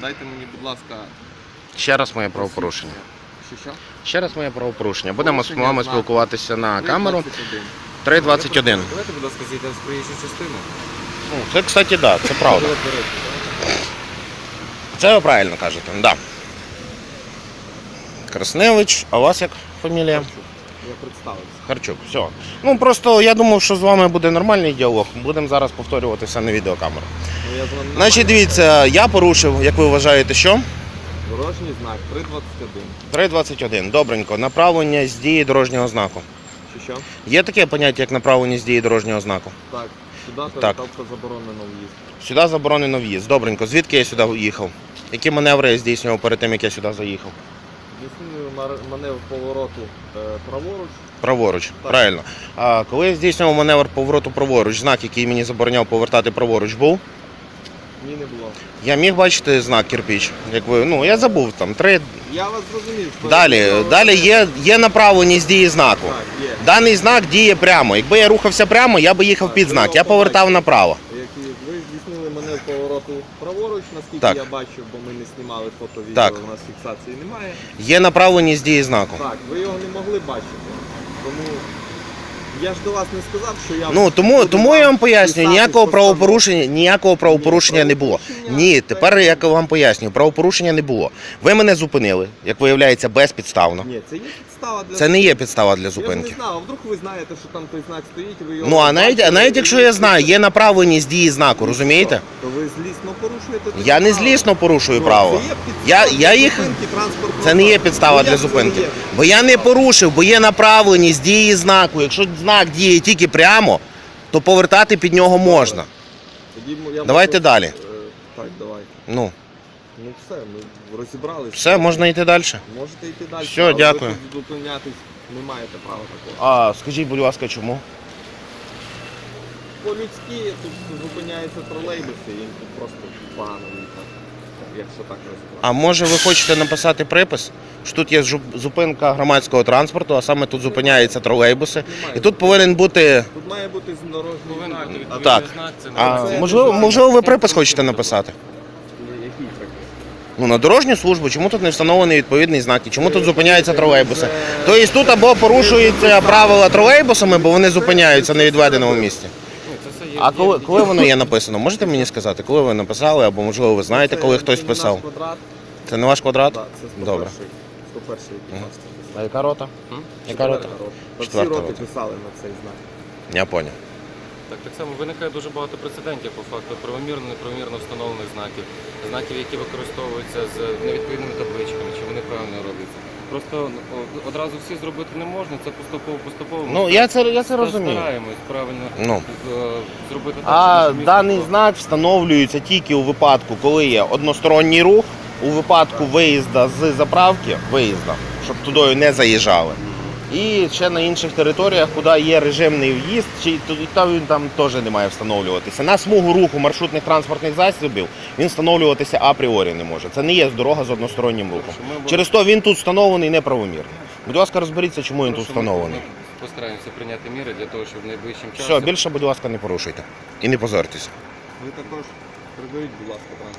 Дайте мені, будь ласка, Ще раз моє правопорушення. Що що? Ще раз моє правопорушення. Будемо з Порушення вами спілкуватися на камеру. 3.21. 3.21. Давайте, будь ласка, зійдемо з проїжджої частини. Ну, Це, кстати, да, це правда. Це ви правильно кажете, да. Красневич, а у вас як фамілія? Я представився. Харчук, все. Ну просто я думав, що з вами буде нормальний діалог. Будемо зараз повторювати все на відеокамеру. Ну, я з вами Значить, нормально. дивіться, я порушив, як ви вважаєте, що? Дорожній знак 3.21. 3.21. Добренько. Направлення з дії дорожнього знаку. Чи що? Є таке поняття, як направлення з дії дорожнього знаку? Так. Сюди Так. перетавка заборонено в'їзд. Сюди заборонено в'їзд. Добренько. Звідки я сюди їхав? Які маневри я здійснював перед тим, як я сюди заїхав? Здійснюю маневр повороту е, праворуч. Праворуч, Так. правильно. А коли я здійснював маневр повороту праворуч, знак, який мені забороняв повертати праворуч, був. Ні, не було. Я міг бачити знак кирпіч. Як ви, ну я забув там три. Я вас зрозумів. Далі, далі є, є направленість дії знаку. Так, є. Даний знак діє прямо. Якби я рухався прямо, я би їхав Так, під знак. Я повертав направо. Які ви здійснили маневр повороту праворуч, наскільки Так. я бачив, бо ми не знімали фото відео, Так. у нас фіксації немає. Є направленість дії знаку. Так, ви його не могли бачити. Тому я ж до вас не сказав, що я Ну тому, тому я вам пояснюю, ніякого правопорушення, ніякого правопорушення не було. Ні, тепер я вам пояснюю, правопорушення не було. Ви мене зупинили, як виявляється, безпідставно. Ні, це є підстава для Це не є підстава для Я ж зупинки. не знав, а вдруг ви знаєте, що там той знак стоїть, ви його Ну а навіть, а навіть якщо я знаю, є направленість дії знаку, розумієте? То ви злісно порушуєте тоді Я не право. злісно порушую Ну, право. Це є підстава Я, для я їх. зупинки транспортного Це не є засобу. підстава Ну, для як це не зупинки. є? Бо я не порушив, бо є направленість дії знаку. Якщо знак діє тільки прямо, то повертати під нього можна. Тоді я Давайте можу- далі. Е, Так, давайте. Ну, Ну все, ми розібралися. все, можна йти далі. Можете йти далі. Все, але дякую. Тут зупинятись не маєте права такого. А скажіть, будь ласка, чому? По-людськи тут зупиняються тролейбуси, їм тут просто погано їхати, якщо так розібрати. А може ви хочете написати припис? Що тут є жу- зупинка громадського транспорту, а саме тут зупиняються тролейбуси. І тут повинен бути. Тут має бути дорожній знак. А Так. це не А можливо, можливо, ви припис хочете написати? Який приказ? Ну на дорожню службу, чому тут не встановлений відповідний знак? І чому тут зупиняються тролейбуси? Тобто тут або порушуються правила тролейбусами, бо вони зупиняються на відведеному місці. А коли, коли воно є написано? Можете мені сказати, коли ви написали, або можливо ви знаєте, коли хтось писав? квадрат. Це не ваш квадрат? Так, це 101 Добре. 101 Мгм. клас. А яка рота? Яка рота? Всі Четверта роти рота. писали на цей знак. Я поняв. Так, так само виникає дуже багато прецедентів по факту правомірно, неправомірно встановлених знаків, знаків, які використовуються з невідповідними табличками, чи вони правильно робляться. Просто одразу всі зробити не можна, це поступово поступово. Ну я це я це розумію. Стараємось правильно Ну. е, зробити так, А щоб даний було- знак встановлюється тільки у випадку, коли є односторонній рух, у випадку виїзда з заправки, виїзда, щоб тудою не заїжджали. І ще на інших територіях, куди є режимний в'їзд, чи то- і він там теж не має встановлюватися. На смугу руху маршрутних транспортних засобів він встановлюватися апріорі не може. Це не є дорога з одностороннім рухом. Через то він тут встановлений неправомірно. Будь ласка, розберіться, чому він тут встановлений. Постараємося прийняти міри для того, щоб найближчим часом. Все, більше, будь ласка, не порушуйте. І не позорьтеся. Ви також придивіть, будь ласка, транспорт.